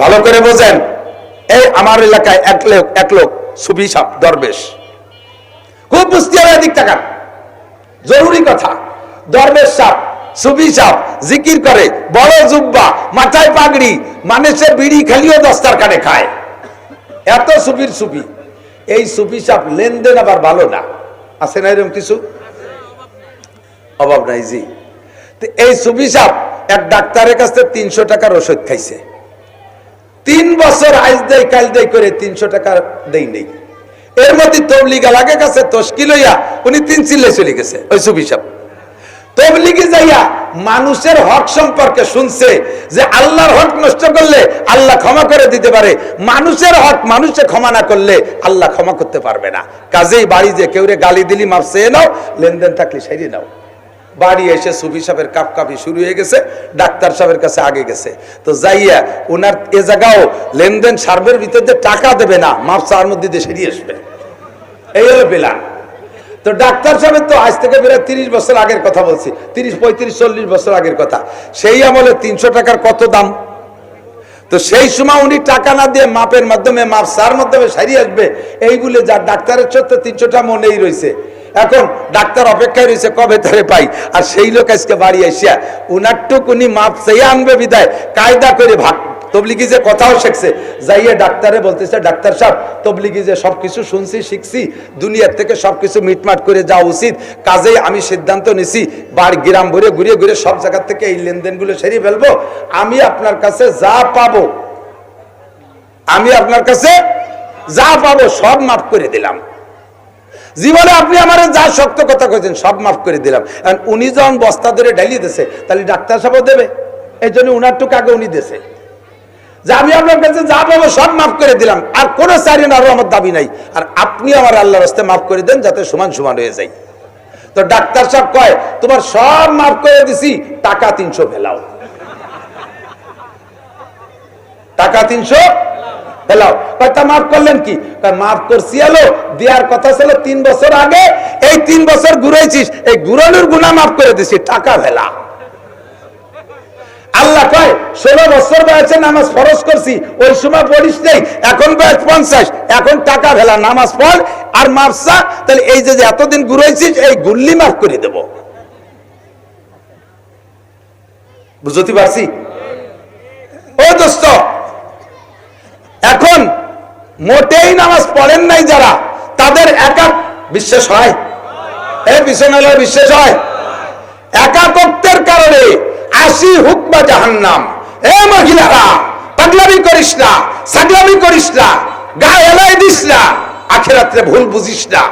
ভালো করে বোঝেন। এই আমার এলাকায় এক লোক এক লোক সুবি দরবেশ। খুব বুঝতে হবে এদিক টাকা জরুরি কথা। দরবেশ সাপ সুবি সাপ জিকির করে, বড় জুব্বা, মাথায় পাগড়ি মানুষে বিড়ি খালিও দস্তার কানে খায়। এত সুবির সুবি এই সুবি সাপ লেনদেন আবার ভালো না? আছে না এরকম কিছু? অভাব নাই, জি। এই সুবি সাপ এক ডাক্তারের কাছে তিনশো টাকার ওষুধ খাইছে। তিন বছর আইজ দেয় কাল দেয় করে তিনশো টাকা দেই নেই। এর মধ্যে তবলিগা লাগে কাছে তস্কি লইয়া উনি তিন চিল্লে চলে গেছে, ওই সুবি সাপ তবলিগে যাইয়া মানুষের হক সম্পর্কে শুনছে যে আল্লাহর হক নষ্ট করলে আল্লাহ ক্ষমা করে দিতে পারে। মানুষের হক মানুষে ক্ষমা না করলে আল্লাহ ক্ষমা করতে পারবে না। কাজেই বাড়ি যে কেউ রে গালি দিলি মাপ চেয়ে নাও, লেনদেন থাকলে সারিয়ে নাও। বাড়ি এসে সুফি সাহেবের কাপ কাপি শুরু হয়ে গেছে, ডাক্তার সাহেবের কাছে আগে গেছে। তো যাইয়া ওনার এ জায়গাও লেনদেন সার্ভের ভিতর যে টাকা দেবে না, মাপ চার মধ্যে দিয়ে সেরিয়ে আসবে। এই হলো বেলা। তো ডাক্তার সাহেব তো আজ থেকে প্রায় তিরিশ বছর আগের কথা বলছি, তিরিশ, পঁয়ত্রিশ, চল্লিশ বছর আগের কথা। সেই আমলে তিনশো টাকার কত দাম? তো সেই সময় উনি টাকা না দিয়ে মাপের মাধ্যমে, মাপ সার মাধ্যমে সারিয়ে আসবে। এই বলে যা ডাক্তারের সত্য তিনশোটা মনেই রয়েছে এখন ডাক্তার অপেক্ষায় রয়েছে, কবে তারে পাই? আর সেই লোক আজকে বাড়ি আসিয়া উনার টুক উনি মাপ সেই আনবে বিদায়, কায়দা করে ভাগ তবলিগি যে কথাও শিখছে। যাইয়ে ডাক্তারে বলতেছে, ডাক্তার সাহেব তবলিগি যে সবকিছু শুনছি, শিখছি, দুনিয়ার থেকে সবকিছু মিটমাট করে যাওয়া উচিত। কাজেই আমি সিদ্ধান্ত নিছি বার গ্রাম ভরে ঘুরে ঘুরে সব জায়গা থেকে এই লেনদেনগুলো সেরিয়ে ফেলব। আমি আপনার কাছে যা পাবো, আমি আপনার কাছে যা পাবো সব মাফ করে দিলাম। জীবনে আপনি আমার যা শক্ত কথা কইছেন, সব মাফ করে দিলাম। এখন উনি যখন বস্তা ধরে ঢালিয়ে দিছে, তাহলে ডাক্তার সাহেবও দেবে। এই জন্য উনার টুকু আগে উনি দেছে যে আমি আপনার কাছে যা পাবো সব মাফ করে দিলাম। আর কোনো চারিন আরও আমার দাবি নাই। আর আপনি আমার আল্লাহর রাস্তায় মাফ করে দেন, যাতে সমান সমান হয়ে যায়। তো ডাক্তার সাহেব কয়, তোমার সব মাফ করে দিছি, টাকা তিনশো ফেলাও। টাকা তিনশো? ফেলাও। কয়, তা মাফ করলেন কি? মাফ করছি, আলো। দেওয়ার কথা ছিল তিন বছর আগে। এই তিন বছর ঘুরাইছিস, এই ঘুরানোর গুণা মাফ করে দিছি, টাকা ফেলা। আল্লাহ কয়, ষোলো বছর বয়সে নামাজ ফরজ করছি, ওই সময় পড়িস নেই, এখন বয়স পঞ্চাশ, এখন টাকা ফেলা, নামাজ পড়, আর মাপসা তাহলে এই যে এতদিন ঘুরাইছিস, এই গুল্লি মাফ করে দেব। বুঝতে পারছি? ও দোস্ত এখন মোটেই নামাজ পড়েন নাই যারা, তাদের একা বিশ্বাস হয়। এই বিশ্বনালয় বিশ্বাস হয়। একাকত্বের কারণে আশি হুক বা জাহান্নাম। এ মহিলারা, পাগলামি করিস না, সাগলামি করিস না, গায়ে এলাই দিস না আখেরাত্রে ভুল বুঝিস না।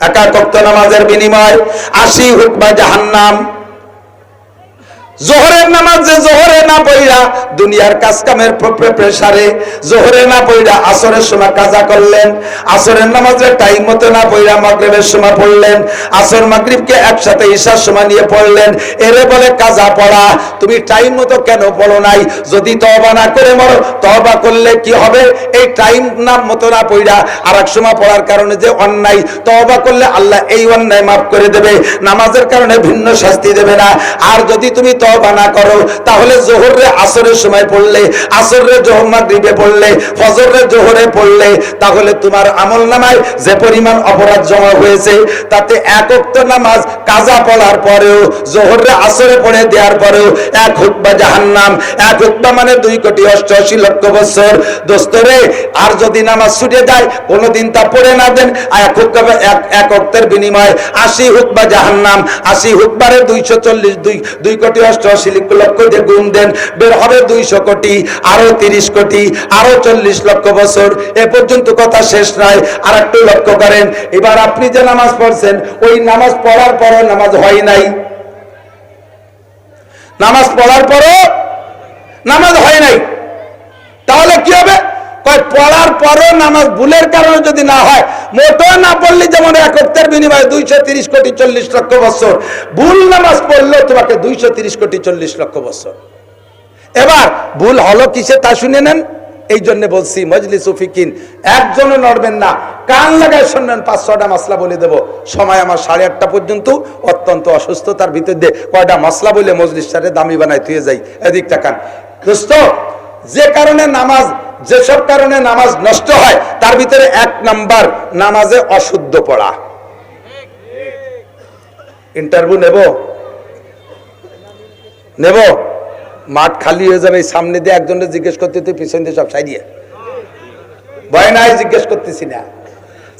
একাকত্ব নামাজের বিনিময় আশি হুক বা জাহান্নাম। জোহরের নামাজ যে জোহরে না পড়িয়া দুনিয়ার কাজ কামের প্রেসারে জোহরে না পড়িয়া আসরের সময় কাজা করলেন, আসরের নামাজের টাইম মতো না পড়িয়া মাগরিবের সময় পড়লেন, আসর মাগরিবকে একসাথে ঈশার সময় নিয়ে পড়লেন। এরে বলে, কাজা পড়া, তুমি টাইম মতো কেন পড়ো নাই? যদি তবা না করে মরো তবা করলে কি হবে? এই টাইম নাম মতো না পড়িয়া আর এক সময় পড়ার কারণে যে অন্যায় তবা করলে আল্লাহ এই অন্যায় মাফ করে দেবে। নামাজের কারণে ভিন্ন শাস্তি দেবে না। আর যদি তুমি তবা না করো, তাহলে জোহরে আসরের সময় পড়লে আসরে জোহর মাগরিবে পড়লে ফজরে জোহরে পড়লে, তাহলে তোমার আমল নামায় যে পরিমাণ অপরাধ জমা হয়েছে, তাতে একক্ত নামাজ কাজা পড়ার পরেও, জোহরে আসরে পড়ে দেওয়ার পরেও এক হুকবা জাহান্নাম, এক হুকবা মানে দুই কোটি অষ্টআশি লক্ষ বছর। দোস্তরে, আর যদি নামাজ ছুটে যায়, কোনোদিন তা পড়ে না দেন এক হুকবা এক অক্তের বিনিময় আশি হুকবা জাহান্নাম, আশি হুকবারে দুইশো চল্লিশ, দুই দুই কোটি অষ্টআশি লক্ষ দিয়ে গুণ দেন, বের হবে দুইশো কোটি, আরও তিরিশ কোটি, আরও চল্লিশ লক্ষ বছর। এ পর্যন্ত কথা শেষ নয় আর একটু লক্ষ্য করেন। এবার আপনি যে নামাজ পড়ছেন, ওই নামাজ পড়ার পরও নামাজ হয় নাই। নামাজ পড়ার পরও নামাজ হয় নাই। তাহলে কি হবে? পড়ার পরও নামাজ ভুলের কারণে যদি না হয় মোটো না পড়লে যেমন একত্রের বিনিময়ে দুইশো তিরিশ কোটি চল্লিশ লক্ষ বছর। ভুল নামাজ পড়লেও তোমাকে দুইশো তিরিশ কোটি চল্লিশ লক্ষ বছর। এবার ভুল হলো কিসে তা শুনে নেন। এই জন্য বলছি মজলি সুফিকিন একজনও নড়বেন না। কান লাগায় শুনবেন, পাঁচ ছটা মশলা বলে দেব। সময় আমার সাড়ে আটটা পর্যন্ত, অত্যন্ত অসুস্থতার ভিতর দিয়ে কয়টা মশলা বলে মজলিস সারে দামি বানায় থুয়ে যাই। এদিকটা কান। দোস্ত, যে কারণে নামাজ যেসব কারণে নামাজ নষ্ট হয়, তার ভিতরে এক নাম্বার, নামাজে অশুদ্ধ পড়া। ইন্টারভিউ নেব? নেব? মাঠ খালি হয়ে যাবে সামনে দিয়ে একজনের জিজ্ঞেস করতে, তুই পিছন দিয়ে সব সাইডিয়ে ভয় নাই, জিজ্ঞেস করতেছি না।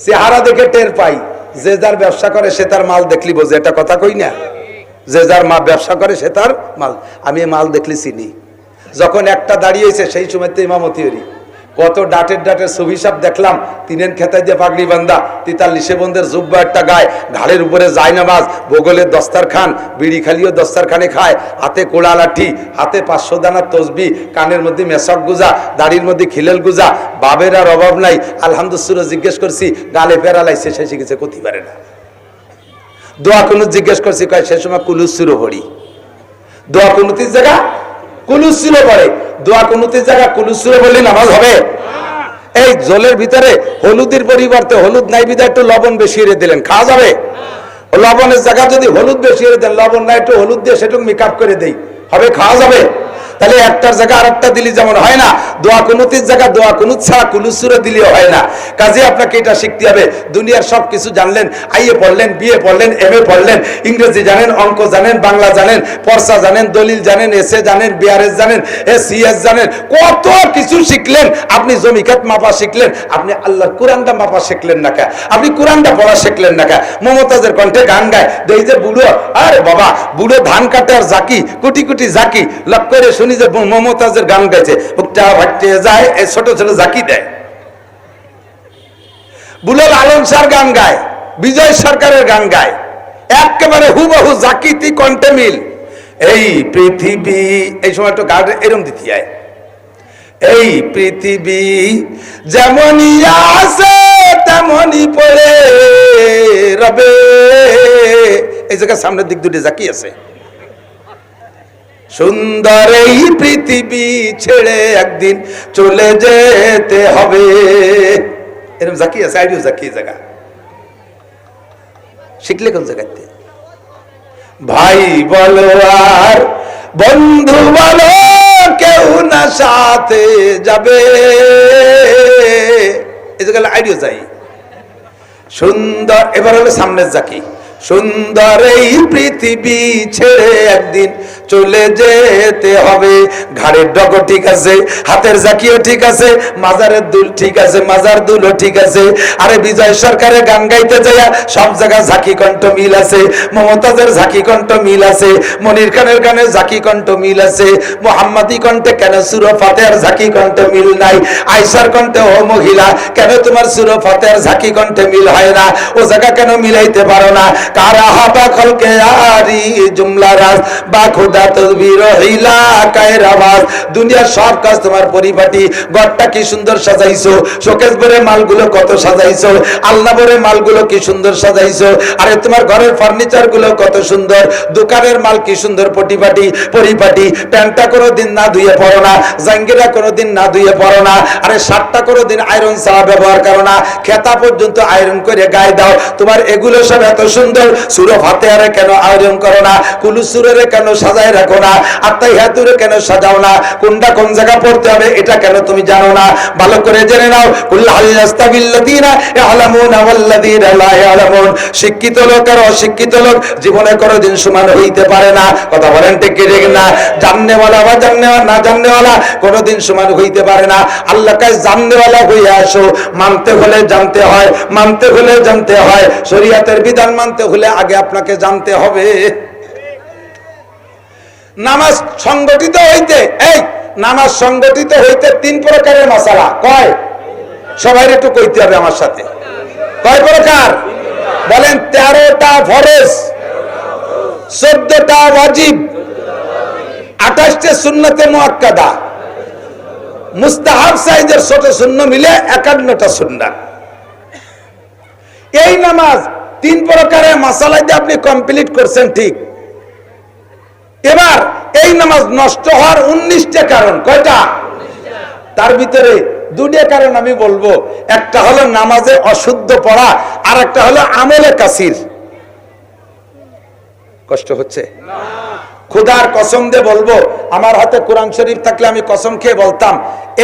চেহারা দেখে টের পাই, যে যার ব্যবসা করে, সে তার মাল দেখলি বোঝে এটা কথা কই না? যে যার মা ব্যবসা করে, সে তার মাল। আমি মাল দেখলি চিনি। যখন একটা দাঁড়িয়েছে, সেই সময় তো ইমামতি হরি কত ডাটের ডাটের সুভিসাব দেখলাম তিনেন খেতায় দিয়ে পাগড়ি বান্দা তিতার লিসে বন্ধের জুব্বা একটা গায়ে, ঘাড়ের উপরে যায় নামাজ বগলের দস্তার খান বিড়ি খালিও দস্তার খানে খায়, হাতে কোড়া লাঠি, হাতে পাঁচশো দানার তসবি, কানের মধ্যে মেসক গুজা, দাড়ির মধ্যে খিলেল গুজা বাবের আর অভাব নাই। আলহামদুসুর জিজ্ঞেস করছি, গালে পেরালাইছে সে শিখেছে কতি পারে না। দোয়া কোনো জিজ্ঞেস করছি, কয়, সে সময় কুলুসুরো হরি। দোয়া কুনুতির জায়গা? কুলুসুরো পড়ে দোয়া কুনুতির জায়গা ছিল বললে নামাজ হবে। এই জলের ভিতরে হলুদের পরিবর্তে হলুদ নাই বিদায় একটু লবণ বেশি দিলেন, খাওয়া যাবে? লবণের জায়গা যদি হলুদ বেশি এড়ে দেন, লবণ না একটু হলুদ দিয়ে সেটুকু মেকআপ করে দেই। হবে, খাওয়া যাবে? তাহলে একটার জায়গা আরেকটা দিলি যেমন হয় না, দোয়া কুনুতির জায়গা, দোয়া কুনুত ছাড়া কুলুসুরে দিলেও হয় না। কাজে আপনাকে এটা শিখতে হবে, দুনিয়ার সব কিছু জানলেন আইএ পড়লেন বিএ পড়লেন এম এ পড়লেন, ইংরেজি জানেন, অঙ্ক জানেন, বাংলা জানেন পর্সা জানেন, দলিল জানেন এসে জানেন, বিআরএস জানেন এসিএস জানেন, কত কিছু শিখলেন, আপনি জমিখাত মাপা শিখলেন, আপনি আল্লাহর কোরআনটা মাপা শিখলেন না কে আপনি কোরআনটা পড়া শিখলেন না কে মমতাজের কণ্ঠে গান গায়, দেই যে বুড়ো, আরে বাবা, বুড়ো ধান কাটে আর জাকি, কোটি কোটি জাকি লক করে শুনি যে মমতাজের গান গাইছে। বুকটা ভাটতে যায় এই ছোট ছোট জাকি দেয়। বুলাল আলম স্যার গান গায়, বিজয় সরকারের গান গায়। একেবারে হুবহু জাকিতি কণ্ঠে মিল। এই পৃথিবী, এই সময় একটু গান এরম দিতে যায় এই পৃথিবী যেমনই আছে, তেমনই পড়ে রবে। এই জায়গায় সামনের দিক দুটি জাকি আছে। সুন্দর এই পৃথিবী ছেড়ে একদিন চলে যেতে হবে। এরকম জাকি আছে আইডিও জাকি জায়গা। শিখলে কোন জায়গাতে ভাই বলো আর বন্ধু বলো, কেউ না সাথে যাবে। এই জায়গায় আইডিও চাই। সুন্দর, এবার হলো সামনের জাকি। সুন্দর এই পৃথিবী ছেড়ে একদিন চলে যেতে হবে। ঘাড়ের ডগ ঠিক আছে, হাতের জাকিও ঠিক আছে, মাজারের দুল ঠিক আছে, মাজার দুলও ঠিক আছে। আরে বিজয় সরকারের গান গাইতে যাইয়া সব জায়গায় ঝাঁকি কণ্ঠ মিল আছে, মমতাজের ঝাঁকি কণ্ঠ মিল আছে, মনির খানের গানে ঝাঁকি কণ্ঠ মিল আছে, মোহাম্মদী কণ্ঠে কেন সুর ফাতেহার ঝাঁকি কণ্ঠ মিল নাই? আইসার কণ্ঠে ও মহিলা, কেন তোমার সুর ফাতেহার ঝাঁকি কণ্ঠে মিল হয় না? ও জায়গা কেন মিলাইতে পারো না? কারা হাবা খলকে আরি, জুমলা রাজ, বা খোদা তসবির হিলা কায়ের আওয়াজ দুনিয়ার সব কাজ তোমার পরিপাটি। ঘরটা কি সুন্দর সাজাইছো? শোকেস ভরে মালগুলো কত সাজাইছো? আলনা ভরে মালগুলো কি সুন্দর সাজাইছো? আরে তোমার ঘরের ফার্নিচারগুলো কত সুন্দর? দোকানের মাল কি সুন্দর পটিপাটি, পরিপাটি। প্যান্টটা কোনো দিন না ধুয়ে পড়ো না, জাঙ্গিরা কোনো দিন না ধুয়ে পড়ো না। আরে শার্টটা কোনো দিন আয়রন ছাড়া ব্যবহার করো না। খেতা পর্যন্ত আয়রন করে গায়ে দাও। তোমার এগুলো সব এত সুন্দর কেন আয়রন করো না? কুলু সুরের কেন সাজায় রাখো না? আত্মাই হাতুরে কেন সাজাও না? কোনটা কোন জায়গা পড়তে হবে এটা কেন তুমি জানো না? ভালো করে জেনে নাও। শিক্ষিত লোক আর অশিক্ষিত লোক জীবনে কোনোদিন সমান হইতে পারে না। কথা বলেন ঠিক ঠিক না? জাননেওয়ালা বা জাননেওয়ালা না জাননেওয়ালা কোনোদিন সমান হইতে পারে না। আল্লাহ কাছে জাননেওয়ালা হয়ে আসো। মানতে হলে জানতে হয়, মানতে হলে জানতে হয়। শরীয়তের বিধান মানতে হলে আগে আপনাকে জানতে হবে। নামাজ সংগঠিত হইতে, এই, নামাজ সংগঠিত হইতে তিন প্রকারের মশালা। কয়? সবাই একটু কইতে হবে আমার সাথে। কয় প্রকার? বলেন, তেরোটা ফরজ, চোদ্দটা ওয়াজিব, আঠাশটা সুন্নতে মুআক্কাদা। মুস্তাহাব সাইজের ছোট শূন্য মিলে একান্নটা সুন্নাত এই নামাজ তিন প্রকারের মশালা দিয়ে আপনি কমপ্লিট করছেন ঠিক। এবার এই নামাজ নষ্ট হওয়ার উনিশটা কারণ, কয়টা? তার ভিতরে দুটো কারণ আমি বলব। একটা হলো নামাজে অশুদ্ধ পড়া আর একটা হলো আমলে কাসির। কষ্ট হচ্ছে? খুদার কসম দিয়ে বলব, আমার হাতে কোরআন শরীফ থাকলে আমি কসম খেয়ে বলতাম,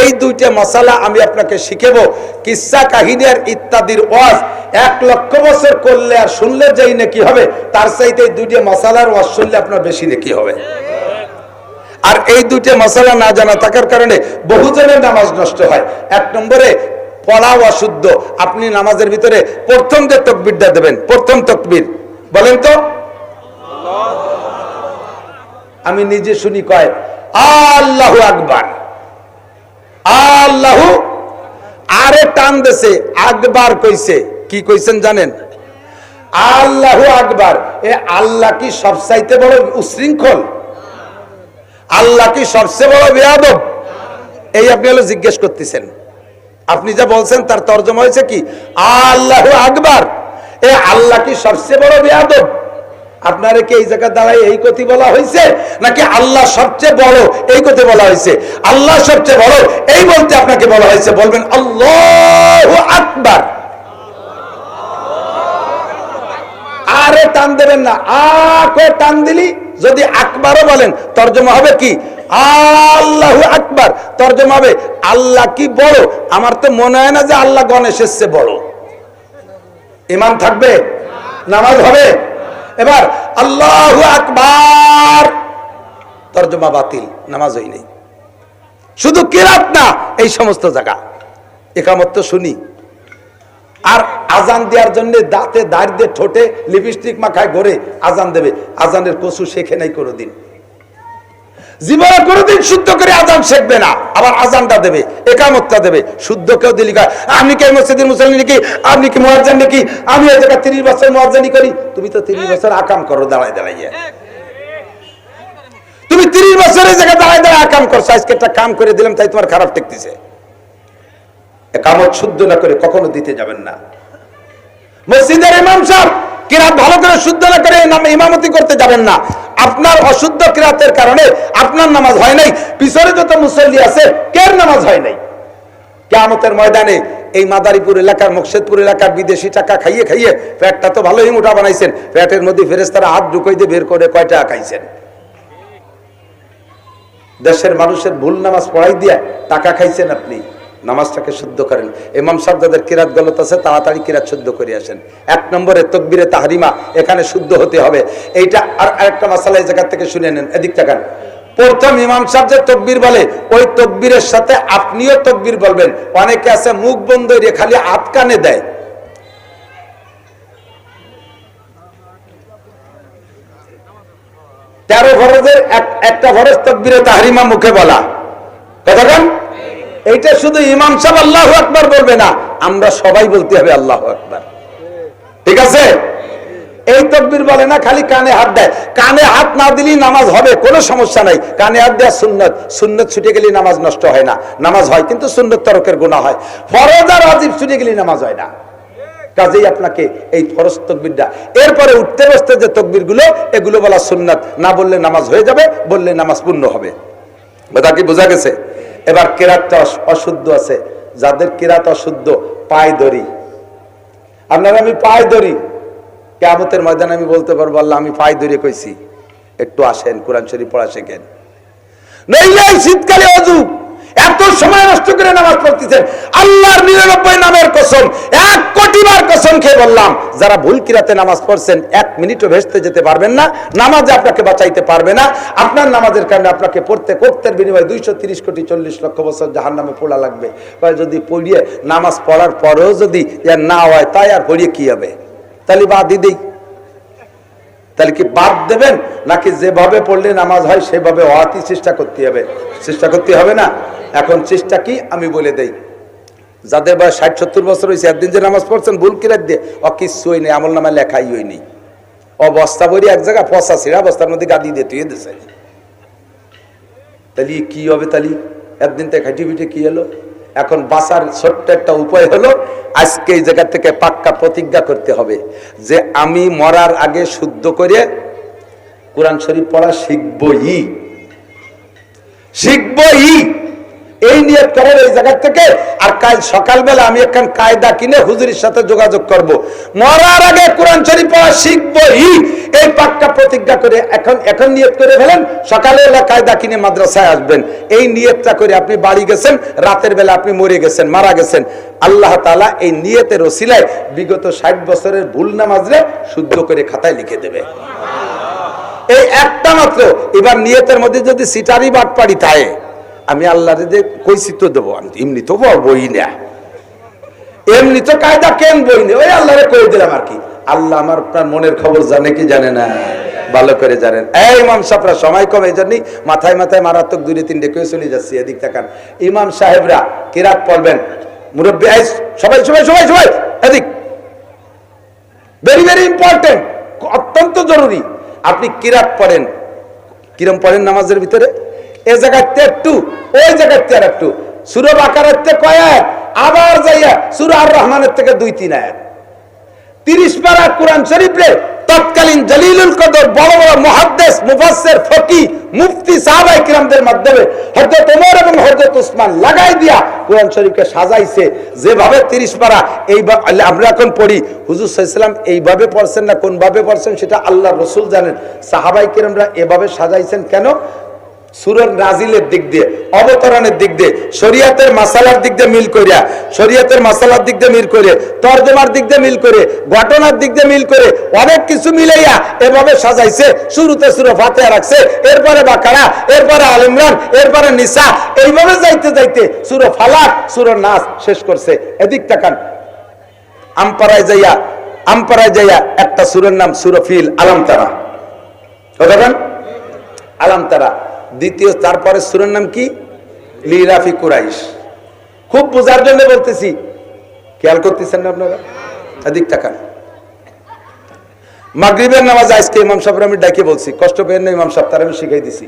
এই দুইটা মশালা আমি আপনাকে শিখেবো, কিসা কাহিনী আর ইত্যাদির ওয়াজ, এক লক্ষ বছর করলে আর শুনলে যেই নাকি হবে, তার চাইতে এই দুইটা মশালার ওয়াজ শুনলে আপনার বেশি নাকি হবে। আর এই দুইটা মশালা না জানা থাকার কারণে বহুজনের নামাজ নষ্ট হয়। এক নম্বরে পড়াও অশুদ্ধ, আপনি নামাজের ভিতরে প্রথম যে তকবিরটা দেবেন, প্রথম তকবির, বলেন তো? আমি নিজে শুনি কয়, আল্লাহ আকবার। আল্লাহু আরে টান দেছে আকবার কইছে। কি কইছেন জানেন? আল্লাহ আকবার। এ আল্লাহ কি সব চাইতে বড় উশৃঙ্খল? আল্লাহ কি সবচেয়ে বড় বেয়াদব? এই আপনি হলো জিজ্ঞেস করতেছেন। আপনি যা বলছেন তার তর্জমা হয়েছে কি? আল্লাহ আকবার। এ আল্লাহ কি সবচেয়ে বড় বেয়াদব? আপনারে কি এই জায়গায় দাঁড়ায় এই কথা বলা হয়েছে? নাকি আল্লাহ সবচেয়ে বড় এই কথা বলা হয়েছে? আল্লাহ সবচেয়ে বড় এই বলতে আপনাকে বলা হয়েছে। বলবেন, আল্লাহু আকবার। আরে টান দেবেন না। টান দিলি, যদি আকবারও বলেন, তর্জমা হবে কি? আল্লাহ আকবার। তর্জমা হবে, আল্লাহ কি বড়? আমার তো মনে হয় না যে আল্লাহ গণেশের চেয়ে বড়। ইমান থাকবে? নামাজ হবে? এবার আল্লাহ আকবার। তর্জমা বাতিল, নামাজ হই শুধু কিরাত না, এই সমস্ত জায়গা। একামত তো শুনি। আর আজান দেওয়ার জন্য দাঁতে দাঁড় দিয়ে ঠোঁটে লিপস্টিক মাখায় ঘরে আজান দেবে। আজানের কচু শেখে নাই কোনোদিন। জীবনে কোনোদিন শুদ্ধ করে আজান শেখবে না। আবার আজানটা দেবে একামতটা দেবে। শুদ্ধ কেউ দিলি কয়, আপনি কে মসজিদের মুসলিম নাকি? আপনি কি মহাজান নাকি? আমি এই জায়গায় তিরিশ বছর মহাজানি করি। তুমি তো তিরিশ বছর আকাম করো দাঁড়ায় দাঁড়াইয়া তুমি তিরিশ বছরের জায়গায় দাঁড়ায় দাঁড়ায় আকাম করছ। আজকে একটা কাম করে দিলাম তাই তোমার খারাপ ঠেকতেছে। একামত শুদ্ধ না করে কখনো দিতে যাবেন না। মসজিদের ইমাম সাহেব কিরাত ভালো করে শুদ্ধ না করে ইমামতি করতে যাবেন না। আপনার অশুদ্ধ কিরাতের কারণে আপনার নামাজ হয় নাই। পিছনে যত মুসল্লি আছে, কের নামাজ হয় নাই? কেয়ামতের ময়দানে এই মাদারীপুর এলাকার মুকশেদপুর এলাকার বিদেশি টাকা খাইয়ে খাইয়ে ফ্যাটটা তো ভালোই মোটা বানাইছেন। ফ্যাটের মধ্যে ফেরেস্তারা হাত ঢুকাই দিয়ে বের করে কয় টাকা খাইছেন? দেশের মানুষের ভুল নামাজ পড়াই দিয়ে টাকা খাইছেন আপনি। নামাজটাকে শুদ্ধ করেন। ইমাম সাহেব যাদের কিরাত গলত আছে, তাড়াতাড়ি কিরাত শুদ্ধ করে আসেন। এক নম্বরে তকবিরে তাহারিমা, এখানে শুদ্ধ হতে হবে। এইটা আর আরেকটা মাসালা এই জায়গা থেকে শুনে নেন, এদিক তাকান। প্রথম ইমাম সাহেব যে তকবির বলে, ওই তকবীরের সাথে আপনিও তকবির বলবেন। অনেকে আছে মুখ বন্ধ রে খালি আটকানে দেয়। তেরো ফরজের একটা ফরজ তকবিরে তাহরিমা মুখে বলা। কতক্ষণ এইটা শুধু ইমাম সাহেব আল্লাহ আকবার বলবে না, আমরা সবাই বলতে হবে আল্লাহ আকবার। ঠিক আছে? এই তকবির বলে না, খালি কানে হাত দেয়। কানে হাত না দিলেই নামাজ হবে, কোনো সমস্যা নাই। কানে হাত দেওয়া সুন্নত। সুন্নত ছুটে গেলে নামাজ নষ্ট হয় না। নামাজ হয়, কিন্তু সুন্নত তরকের গুণা হয়। ফরজ আর অজিব ছুটে গেলে নামাজ হয় না। কাজেই আপনাকে এই ফরজ তকবিরটা। এরপরে উঠতে বসতে যে তকবিরগুলো এগুলো বলা সুন্নাত। না বললে নামাজ হয়ে যাবে, বললে নামাজ পূর্ণ হবে। কথা কি বোঝা গেছে? এবার কেরাতটা অশুদ্ধ আছে। যাদের কেরাত অশুদ্ধ পায় দড়ি। আপনার আমি পায় দড়ি। কেমতের ময়দানে আমি বলতে পারব, আল্লাহ, আমি পায় দড়ি কইছি। একটু আসেন, কোরআন শরীফ পড়া শেখেন। নইলে শীতকালে অজু এত সময় নষ্ট করে নামাজ পড়তেছেন আল্লাহর নিরানব্বই নামের কসম, এক কোটি বার কসম খেয়ে বললাম, যারা ভুল কিরাতে নামাজ পড়ছেন, এক মিনিটও ভেসতে যেতে পারবেন না, নামাজে আপনাকে বাঁচাইতে পারবে না। আপনার নামাজের কারণে আপনাকে পড়তে কোক্তের বিনিময়ে দুইশো তিরিশ কোটি চল্লিশ লক্ষ বছর জাহান নামে পড়া লাগবে। যদি পড়িয়ে নামাজ পড়ার পরেও যদি না হয়, তাই আর পড়িয়ে কি হবে? তাহলে বা দিই। তাহলে কি বাদ দেবেন? নাকি যেভাবে পড়লে নামাজ হয়, সেভাবে হওয়াতি চেষ্টা করতে হবে? চেষ্টা করতে হবে না? এখন চেষ্টা কি? আমি বলে দেই। যাদের বয়স ষাট, সত্তর বছর হয়েছে, একদিন যে নামাজ পড়ছেন, ভুল কিরাত দিয়ে ও কিচ্ছু হয়নি আমল নামা লেখাই হয়নি অবস্থা বলি এক জায়গায় পচা ছিঁড়া বস্তার মধ্যে গাদি দিয়ে তুই দিছে। তাহলে কি হবে তাহলে? একদিন থেকে খাটি পিঠে কি এলো এখন বাঁচার ছোট্ট একটা উপায় হলো আজকে এই জায়গা থেকে পাক্কা প্রতিজ্ঞা করতে হবে যে আমি মরার আগে শুদ্ধ করে কোরআন শরীফ পড়া শিখবই। শিখবই। এই নিয়ত করেন এই জায়গা থেকে। আর কাল সকালবেলা আমি একখান কায়দা কিনে হুজুরির সাথে যোগাযোগ করব। মরার আগে কোরআন শরীফ পড়া শিখবই। এই পাক্কা প্রতিজ্ঞা করে এখন এখন নিয়ত করে ফেলেন সকালবেলা কায়দা কিনে মাদ্রাসায় আসবেন। এই নিয়তটা করে আপনি বাড়ি গেছেন, রাতের বেলা আপনি মরে গেছেন, মারা গেছেন। আল্লাহ তালা এই নিয়তের ওসিলায় বিগত ষাট বছরের ভুল নামাজরে শুদ্ধ করে খাতায় লিখে দেবে। এই একটা মাত্র। এবার নিয়তের মধ্যে যদি সিটারি বাটপাড়ি থাকে আমি আল্লাহ যে কইছি তো দেবো, আমি এমনি তো বই না। এমনি তো কায়দা কেন বই না? ওই আল্লাহরে কই দিলাম আর কি? আল্লাহ আমার আপনার মনের খবর জানে কি জানে না? ভালো করে জানেন। এই ইমাম সাহেবরা, সময় কম এই জন্যই মাথায় মাথায় মারাত্মক দুই তিনটে কেউ চলে যাচ্ছে, এদিক তাকান। ইমাম সাহেবরা, কিরাত পড়বেন। মুরব্বী সবাই সবাই সবাই সবাই, এদিক। ভেরি ভেরি ইম্পর্টেন্ট অত্যন্ত জরুরি। আপনি কিরাত পড়েন। কিরম পড়েন নামাজের ভিতরে? এ জায়গাতে একটু, ওই জায়গাতে আর একটু। সুরব আকারের থেকে কয়েক আবার যাইয়া সুর আর রহমানের থেকে দুই তিন আয়াত। তিরিশ পারা কোরআন শরীফে তৎকালীন জলিলুল কদর বড় বড় মহাদ্দেশ মুফাসসির, ফকি, মুফতি সাহাবাই কিরামদের মাধ্যমে হযরত ওমর এবং হযরত উসমান লাগাই দিয়া কোরআন শরীফকে সাজাইছে। যেভাবে তিরিশ পারা এই আমরা এখন পড়ি, হুজুর এইভাবে পড়ছেন না কোন ভাবে পড়ছেন সেটা আল্লাহ রসুল জানেন। সাহাবাই কিরামরা এভাবে সাজাইছেন কেন? সুরের নাজিলের দিক দিয়ে, অবতরণের দিক দিয়ে, শরিয়াতের মাসালার দিক দিয়ে মিল করিয়া শরিয়াতের মাসালার দিক দিয়ে মিল করে, তর্জমার দিক দিয়ে মিল করে, ঘটনার দিক দিয়ে মিল করে, অনেক কিছু মিলাইয়া এভাবে সাজাইছে, শুরুতে সুরে ফাতেহা রাখছে, এরপরে বাকারা, এরপরে আল ইমরান, এরপরে নিসা, এইভাবে যাইতে যাইতে সুরে ফালাক সুরের নাচ শেষ করছে। এদিক তাকান। আমপাড়ায় যাইয়া আমপাড়ায় যাইয়া একটা সুরের নাম সুরফিল আলামতারা। কথা আলামতারা। দ্বিতীয়, তারপরে সুরের নাম কি? লিরাফি কুরাইশ। খুব বোঝার জন্য বলতেছি। খেয়াল করতেছেন না আপনারা? এদিক টাকান মাগরিবের নামাজ আজকে ইমাম সাহেব আমি ডাকে বলছি, কষ্ট পেয়ে না ইমাম সাহেব, তার আমি শিখাই দিছি।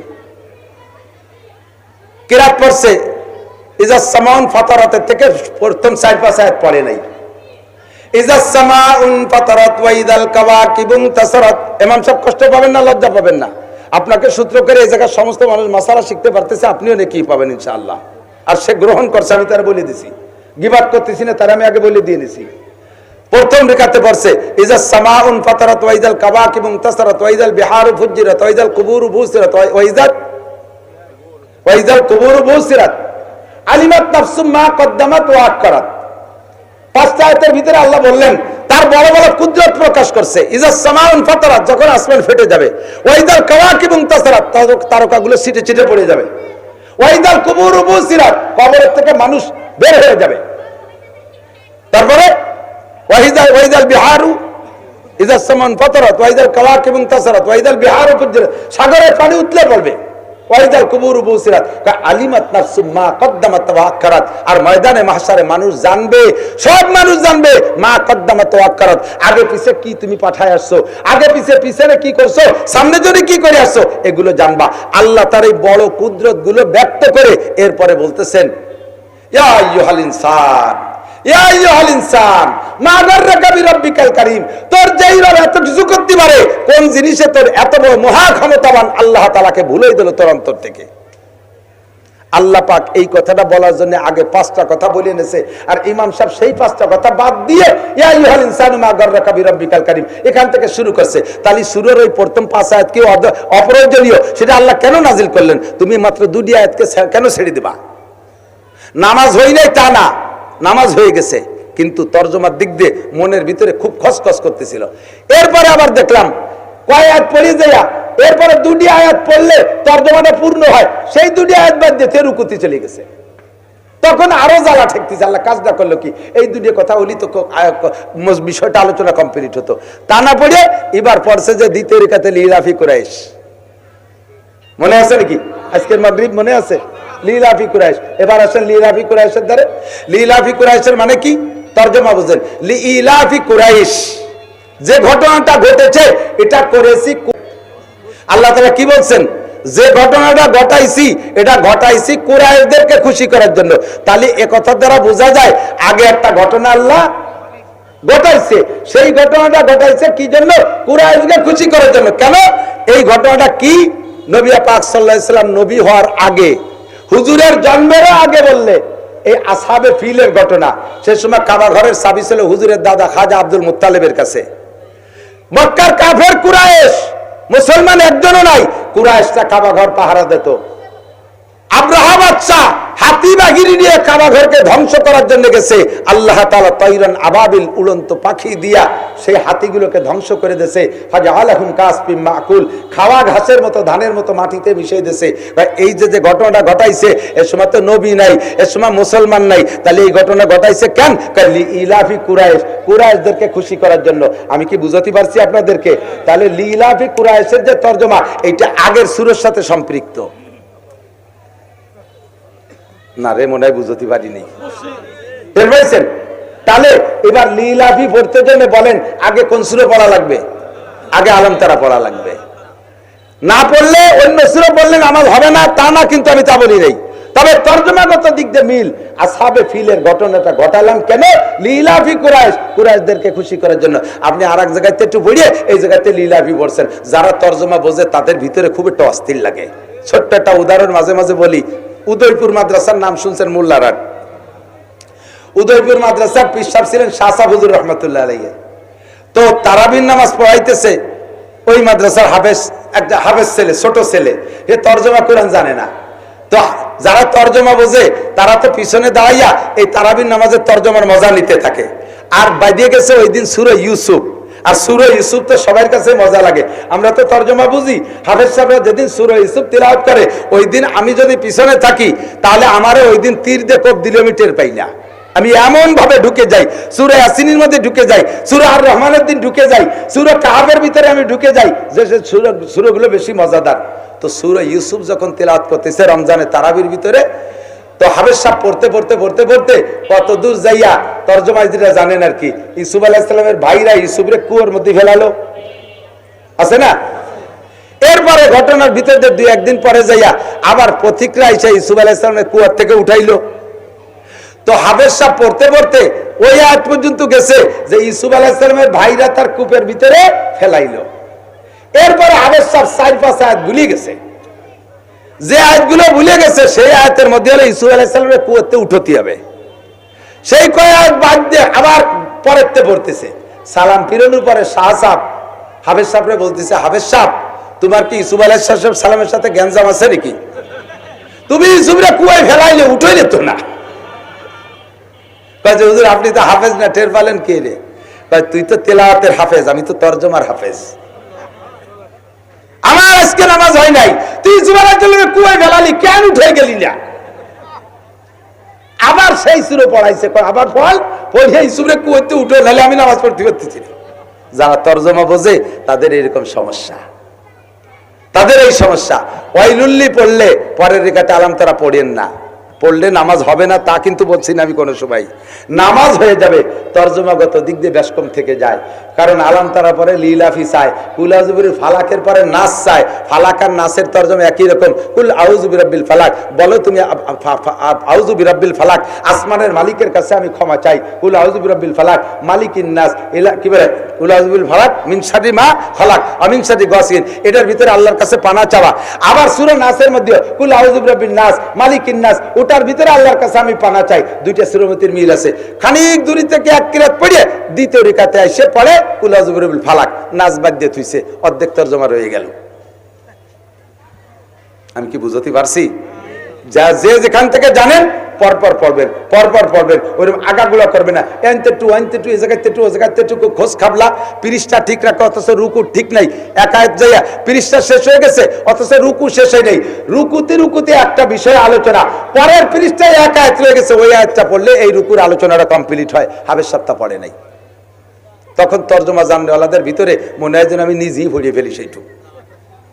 কিরাত পড়ছে, ইজা সামাউন ফাতারাতের থেকে প্রথম সাইড পাঁচ আয়াত পড়ে নাই। ইজা সামাউন ফাতারাত ওয়াইদাল কাওয়াকিবুন তাসারাত। ইমাম সাহেব কষ্ট পাবেন না, লজ্জা পাবেন না। আপনাকে সূত্র করে এই জায়গার সমস্ত মানুষ মাসালা শিখতে পারতেছে, আপনিও নাকি পাবেন ইনশাআল্লাহ। আর সে গ্রহণ করছে, আমি তারা বলে দিছি। গিবাদ করতেছি না, তারা আমি আগে বলে দিয়ে নিছি। প্রথম রেখাতে ইজা সামাউন ওয়াইদাল বিহারু আলিমাত নাফসুম মা পাঁচটা ভিতরে আল্লাহ বললেন, তার বড় বড় কুদরত প্রকাশ করছে। সামাউন যখন আসমান ফেটে যাবে ওয়াইদাল কাওয়াকিব মুনতাসারাত তারকাগুলো ছিটে ছিটে পড়ে যাবে। ওয়াইদাল কুবুর বুসিরাত, কবরের থেকে মানুষ বের হয়ে যাবে। তারপরে ওয়াইদাল ওয়াইদাল বিহারু ইজাস সামান ফাতারাত ওয়াইদাল কাওয়াকিব মুনতাসারাত ওয়াইদাল বিহারু সাগরের পানি উতলে পড়বে। মানুষ জানবে, সব মানুষ জানবে মা আগে পিছে কি তুমি পাঠায় আসছো? আগে পিছে পিছনে কি করছ? সামনে জন্য কি করে আসছো? এগুলো জানবা। আল্লাহ তার এই বড় কুদরতগুলো ব্যক্ত করে এরপরে বলতেছেন, ইয়া ইনসান আর ইমাম সেই পাঁচটা কথা বাদ দিয়ে এখান থেকে শুরু করছে। তাহলে শুরুর ওই প্রথম পাঁচ আয়াত কি অদ- অপ্রয়োজনীয়? সেটা আল্লাহ কেন নাজিল করলেন? তুমি মাত্র দুটি আয়াতকে কেন ছেড়ে দিবা? নামাজ হই নাই তা না। নামাজ হয়ে গেছে, কিন্তু তর্জমার দিক দিয়ে মনের ভিতরে খুব খসখস করতেছিল। এরপরে আবার দেখলাম, কয় আয়াত পড়ে যাইয়া, এরপরে দুটি আয়াত পড়লে তর্জমাটা পূর্ণ হয়, সেই দুটি আয়াত বাদ দিয়ে তেরুকুতি চলে গেছে। তখন আরও জ্বালা ঠেকতেছে, আল্লাহ কাজটা করল কি? এই দুটি কথা হলি তো বিষয়টা আলোচনা কমপ্লিট হতো। তা না পড়ে এবার পড়ছে যে দ্বিতীয় রেখাতে লিরাফি কুরাইশ। মনে আছে নাকি? আজকের মাগরিব মনে আছে? লিলাফি কুরাইশ। এবার আসেন লিলাফি কুরাইশের দ্বারে লিলাফি কুরাইশের মানে কি? তর্জমা বুঝেন। লিলাফি কুরাইশ। যে ঘটনাটা ঘটেছে, এটা করেছি আল্লাহ তাআলা কি বলছেন? যে ঘটনাটা ঘটাইছি, এটা ঘটাইছি কুরাইশদেরকে খুশি করার জন্য। তাহলে কথার দ্বারা বোঝা যায়, আগে একটা ঘটনা আল্লাহ ঘটাইছে। সেই ঘটনাটা ঘটাইছে কি জন্য? কুরাইশকে খুশি করার জন্য। কেন? এই ঘটনাটা কি? নবী পাক সাল্লাহ ইসলাম নবী হওয়ার আগে। হুজুরের জন্মেরও আগে বললে, এই আসাবে ফিলের ঘটনা। সে সময় কাবা ঘরের চাবি ছিল হুজুরের দাদা খাজা আব্দুল মুতালেবের কাছে। মক্কার কাফের কুরায়েশ মুসলমান একজনও নাই কুরায়েশটা কাবা ঘর পাহারা দিত। আব্রাহাম বাচ্চা হাতি বাহিনী নিয়ে কাবা ঘরকে ধ্বংস করার জন্য গেছে। আল্লাহ তাআলা তৈরন আবাবিল উড়ন্ত পাখি দিয়া সেই হাতিগুলোকে ধ্বংস করে দেছে হাজা আলহুম কাসপিম মাকুল, খাওয়া ঘাসের মতো, ধানের মতো মাটিতে মিশিয়ে দেছে বা এই যে যে ঘটনাটা ঘটাইছে, এ সময় তো নবী নাই, এ সময় মুসলমান নাই, তাহলে এই ঘটনা ঘটাইছে কেন? কালি ইলাফি কুরাইশ কুরাইশদেরকে খুশি করার জন্য। আমি কি বুঝাতে পারছি আপনাদেরকে? তাহলে লিলাফি কুরাইশের যে তর্জমা, এইটা আগের সুরের সাথে সম্পৃক্ত। না রে, মনে হয় বুঝতে পারিনি। তাহলে এবার লীলাফি পড়তে জন্য বলেন, আগে কোন সুরে পড়া লাগবে? আগে আলম তারা পড়া লাগবে। না পড়লে অন্য সুরে বললেন আমার হবে না, তা না, কিন্তু আমি তা বলি নাই। তবে তর্জমাগত দিক দিয়ে মিল। আসাবে ফিলের ঘটনাটা ঘটালাম কেন? লীলাফি কুরাইশ, কুরাইশদেরকে খুশি করার জন্য। আপনি আর এক জায়গাতে একটু পড়িয়ে এই জায়গাতে লীলাফি পড়ছেন। যারা তর্জমা বোঝে, তাদের ভিতরে খুব একটা অস্থির লাগে। ছোট্ট একটা উদাহরণ মাঝে মাঝে বলি। উদয়পুর মাদ্রাসার নাম শুনছেন মোল্লারাট উদয়পুর মাদ্রাসার পিসাব ছিলেন শাসা হুজুর রহমতুল্লাহ আলাইহি। তো তারাবির নামাজ পড়াইতেছে, ওই মাদ্রাসার হাফেজ, একটা হাফেজ ছেলে, ছোট ছেলে এ তর্জমা কোরআন জানে না। তো যারা তর্জমা বোঝে, তারা তো পিছনে দাঁড়াইয়া এই তারাবির নামাজের তর্জমার মজা নিতে থাকে। আর বাইদিয়ে গেছে ওই দিন সুরে ইউসুফ। আর সুরে ইউসুফ তো সবার কাছে মজা লাগে। আমরা তো তর্জমা বুঝি। হাফেজ সাহেবরা যেদিন সুরে ইউসুফ তিলাওয়াত করে, ওই দিন আমি যদি পিছনে থাকি, তাহলে আমারে ওই দিন তীর দিয়ে কোপ দিলে আমি টের পাই না। আমি এমন ভাবে ঢুকে যাই, সুরে আসিনের মধ্যে ঢুকে যাই, সুরে আর রহমানের দিন ঢুকে যাই, সুরে কাহাবের ভিতরে আমি ঢুকে যাই, যে সুর, সুরগুলো বেশি মজাদার। তো সুরে ইউসুফ যখন তেলাওয়াত করতেছে রমজানে তারাবির ভিতরে তো হাবের সাহ পড়তে পড়তে পড়তে পড়তে কত দূর যাইয়া তর্জমাই যেটা জানেন আর কি ইসুফ আলাহিসাল্লামের ভাইরা ইসুফরে কুয়োর মধ্যে ফেলালো। আছে না? এরপরে ঘটনার ভিতরে দুই একদিন পরে যাইয়া আবার পথিকরা এসে ইসুফ আলাহিসাল্লামের কুয়ার থেকে উঠাইলো। তো হাবের সাহ পড়তে পড়তে ওই আয়াত পর্যন্ত গেছে যে ইসুফ আলাহিসাল্লামের ভাইরা তার কূপের ভিতরে ফেলাইলো। এরপরে হাবের সাহ চার, পাঁচ আয়াত ভুলে গেছে। যে আয়াতগুলো ভুলে গেছে, সেই আয়াতের মধ্যে হলো ইসুফ আলাহিসাল্লামের কুয়াতে উঠতে হবে। সেই কয় আয়াত বাদ দিয়ে আবার পরেরতে পড়তেছে। সালাম ফিরানোর পরে শাহ সাহ হাবের সাহরে বলতেছে হাবের সাহ তোমার কি ইসুফ আলাহিসাল্লাম সালামের সাথে গ্যাঞ্জাম আছে নাকি? তুমি ইসুফরে কুয়ায় ফেলাইলে উঠোই তো না। কয়েছে হুজুর, আপনি তো হাফেজ না, টের পালেন কে রে? তুই তো তেলাওয়াতের হাফেজ, আমি তো তর্জমার হাফেজ। আমার আজকে নামাজ হয় নাই। তুই জুমার জন্য কুয়ায় ফেলালি কেন উঠে গেলি না? আবার সেই সুরে পড়াইছে আবার বল পড়িয়া সুরে কুয়াতে উঠে গেলে আমি নামাজ পড়তে করতেছি যারা তর্জমা বোঝে, তাদের এরকম সমস্যা। তাদের এই সমস্যা। ওয়াইলুল্লি পড়লে পরের রেখাতে আলাম তারা পড়েন না। পড়লে নামাজ হবে না, তা কিন্তু বলছি না আমি কোনো সময়। নামাজ হয়ে যাবে, তর্জমাগত দিক দিয়ে ব্যাসকম থেকে যায়। কারণ আলাম তারা পরে লীলাফি চায় কুলাজুবির ফালাকের পরে নাচ চায়। ফালাক আর নাচের তর্জমা একই রকম। কুল আউজুবি রাব্বিল ফালাক, বলো তুমি আউজুবি রাব্বিল ফালাক, আসমানের মালিকের কাছে আমি ক্ষমা চাই। কুল আউজুবি রাব্বিল ফালাক, মালিকিন নাস এলা কি বলে? কুল আউজুবিল ফালাক মিন শারি মা ফালাক অমিন শারি গসিন। এটার ভিতরে আল্লাহর কাছে পানা চাওয়া। আবার সূরা নাসের মধ্যে কুল আউজুবি রাব্বিন নাস, মালিকিন নাস ওটার ভিতরে আল্লাহর কাছে আমি পানা চাই। দুইটা শ্রমতির মিল আছে। খানিক দূরি থেকে এক কিরাত পড়ে দ্বিতীয় রেখাতে এসে পড়ে কুলাজবরুল ফালাক। নাচ বাদ দিয়ে থুইছে। অর্ধেক তর্জমা রয়ে গেল। আমি কি বুঝতে পারছি? যা যে যেখান থেকে জানেন পরপর পড়বেন পরপর পড়বেন ওইরকম আগাগুলা করবে না। এনতে টু এনতে টু, এ জায়গাতে টু, ও জায়গাতে টু খোঁজ খাবলা পিরিশটা ঠিক রাখো, অথচ রুকু ঠিক নাই একায়ত যাইয়া পিরিশটা শেষ হয়ে গেছে, অথচ রুকু শেষ হয় নাই। রুকুতে রুকুতে একটা বিষয়ে আলোচনা, পরের পিরিশটায় একায়ত রয়ে গেছে, ওই আয়াতটা পড়লে এই রুকুর আলোচনাটা কমপ্লিট হয়, হাবের সপ্তাহ পড়ে নাই। তখন তর্জমা জানওয়ালাদের ভিতরে মনে হয় যেন আমি নিজেই ভরিয়ে ফেলি সেইটুকু।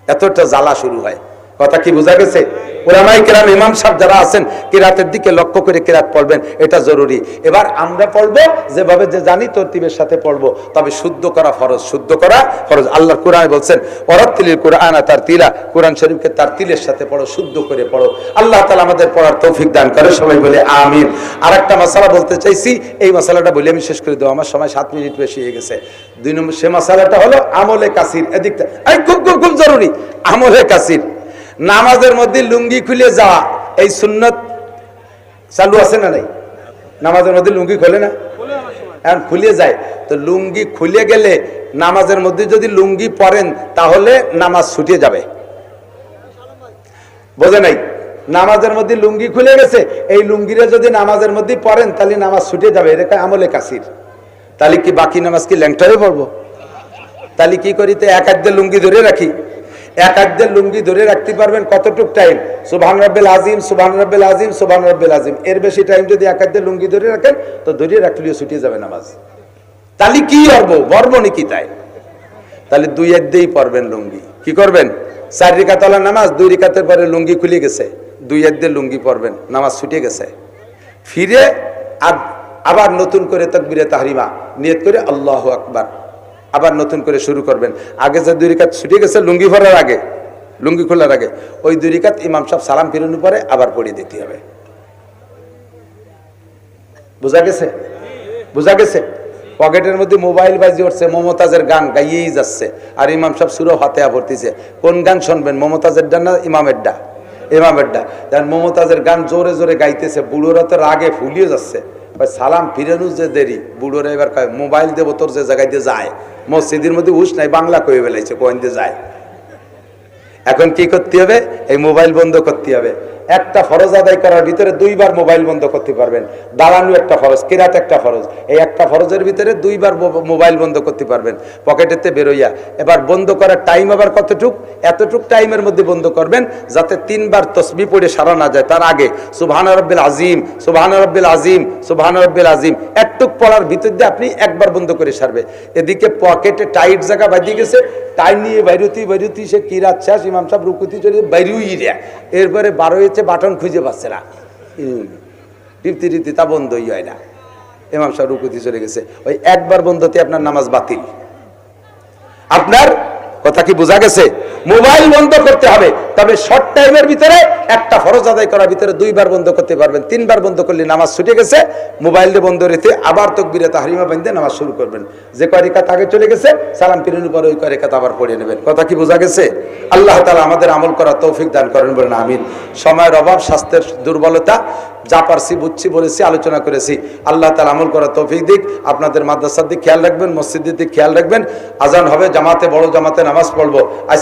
এতটা জ্বালা শুরু হয়। কথা কি বোঝা গেছে? ওলামাই কেরাম, ইমাম সাহেব যারা আছেন, কেরাতের দিকে লক্ষ্য করে কেরাত পড়বেন, এটা জরুরি। এবার আমরা পড়ব, যেভাবে যে জানি তরতিবের সাথে পড়ব, তবে শুদ্ধ করা ফরজ, শুদ্ধ করা ফরজ। আল্লাহ কোরআন বলছেন অরত্তিলির কোরআন তার তিলা কোরআন শরীফকে তার তিলের সাথে পড়ো, শুদ্ধ করে পড়ো। আল্লাহ তালা আমাদের পড়ার তৌফিক দান করে, সবাই বলে আমিন। আর একটা মশালা বলতে চাইছি, এই মশালাটা বলে, আমি শেষ করে দেবো, আমার সময় সাত মিনিট বেশি হয়ে গেছে। দুই নম্বর, সে মশালাটা হলো আমলে কাসির, এদিকটা এই খুব খুব খুব জরুরি, আমলে কাসির। নামাজের মধ্যে লুঙ্গি খুলে যাওয়া এই সুন্নত চালু আছে না নাই? নামাজের মধ্যে লুঙ্গি খোলে না? এখন খুলে যায়। তো লুঙ্গি খুলে গেলে নামাজের মধ্যে যদি লুঙ্গি পরেন, তাহলে নামাজ ছুটে যাবে। বোঝে নাই? নামাজের মধ্যে লুঙ্গি খুলে গেছে, এই লুঙ্গিরে যদি নামাজের মধ্যে পড়েন তাহলে নামাজ ছুটে যাবে। এটা আমলে কাসির। তাহলে কি বাকি নামাজ কি ল্যাংটারে পড়ব? তাহলে কি করি? তো এক আধদের লুঙ্গি ধরে রাখি। এক আধদের লুঙ্গি ধরে রাখতে পারবেন কতটুক টাইম সুবহান রব্বেল আজিম, সুবহান রব্বেল আজিম, সুবহান রব্বেল আজিম। এর বেশি টাইম যদি এক আধদের লুঙ্গি ধরে রাখেন, তো ধরে রাখলেও ছুটে যাবে নামাজ। তাহলে কি করব? বর্ব নাকি তাই? তাহলে দুই একদেই পড়বেন লুঙ্গি। কি করবেন? চার রিকাতলা নামাজ, দুই রিকাতের পরে লুঙ্গি খুলে গেছে। দুই একদের লুঙ্গি পরবেন, নামাজ ছুটে গেছে। ফিরে আব- আবার নতুন করে তকবিরে তাহরিমা, নিয়ত করে আল্লাহ আকবার। আবার নতুন করে শুরু করবেন। আগে যে দুই রিকাত ছুটে গেছে, লুঙ্গি ভরার আগে, লুঙ্গি খোলার আগে, ওই দুই রিকাত ইমাম সাহেব সালাম ফিরানোর পরে আবার পড়িয়ে দিতে হবে। বোঝা গেছে? বোঝা গেছে? পকেটের মধ্যে মোবাইল বাজি উঠছে, মমতাজের গান গাইয়েই যাচ্ছে। আর ইমাম সাহেব সুরো হাতে ভর্তিছে কোন গান শুনবেন? মমতাজের ডা না ইমামের ডা ইমামের ডা। যেন মমতাজের গান জোরে জোরে গাইতেছে, বুড়োরা তো রাগে ফুলিয়ে যাচ্ছে। সালাম ফিরেনু যে দেরি, বুড়োরা এবার কয়, মোবাইল দেবো, তোর যে জায়গায় দিয়ে যায়। মসজিদের মধ্যে উস নাই, বাংলা কয়ে বেলাইছে কোন দিয়ে যায়। এখন কি করতে হবে? এই মোবাইল বন্ধ করতে হবে। একটা ফরজ আদায় করার ভিতরে দুইবার মোবাইল বন্ধ করতে পারবেন। দাঁড়ানো একটা ফরজ, কেরাত একটা ফরজ। এই একটা ফরজের ভিতরে দুইবার মোবাইল বন্ধ করতে পারবেন, পকেটেতে বেরোইয়া। এবার বন্ধ করার টাইম আবার কতটুক? এতটুক টাইমের মধ্যে বন্ধ করবেন, যাতে তিনবার তসবি পড়ে সারা না যায়। তার আগে সুবহান রব্বিল আজিম সুবহান রব্বিল আজিম সুবহান রব্বিল আজিম একটুক পড়ার ভিতর দিয়ে আপনি একবার বন্ধ করে সারবে। এদিকে পকেটে টাইট জায়গা বাঁধিয়ে গেছে, টাই নিয়ে বাইরুতি বাইরুতি, সে কিরাত শেষ, ইমাম সাহেব রুকুতি চলে বাইরুই রে। এরপরে বারো হয়েছে, বাটন খুঁজে পাচ্ছে না। টিপতি টিপতি তা বন্ধই হয় না। ইমাম সাহেব রুকুতি চলে গেছে। ওই একবার বন্ধতে আপনার নামাজ বাতিল। আপনার কথা কি বোঝা গেছে? মোবাইল বন্ধ করতে হবে। তবে শর্ট টাইমের ভিতরে একটা ফরজ আদায় করার ভিতরে দুইবার বন্ধ করতে পারবেন। তিনবার বন্ধ করলে নামাজ ছুটে গেছে। মোবাইল বন্ধ রেখে আবার তকবিরে তাহরিমা বান্ধে নামাজ শুরু করবেন। যে কয়েকাত আগে চলে গেছে, সালাম ফিরানোর পরে ওই কয়েকাত আবার পড়ে নেবেন। কথা কি বোঝা গেছে? আল্লাহ তালা আমাদের আমল করা তৌফিক দান করেন বলেন, আমিন। সময়ের অভাব, স্বাস্থ্যের দুর্বলতা যা পারছি বুঝছি বলেছি আলোচনা করেছি। আল্লাহ তালা আমল করার তৌফিক দিক। আপনাদের মাদ্রাসার দিক খেয়াল রাখবেন, মসজিদের দিক খেয়াল রাখবেন। আজান হবে, জামাতে, বড় জামাতে নামাজ পড়ব। আজ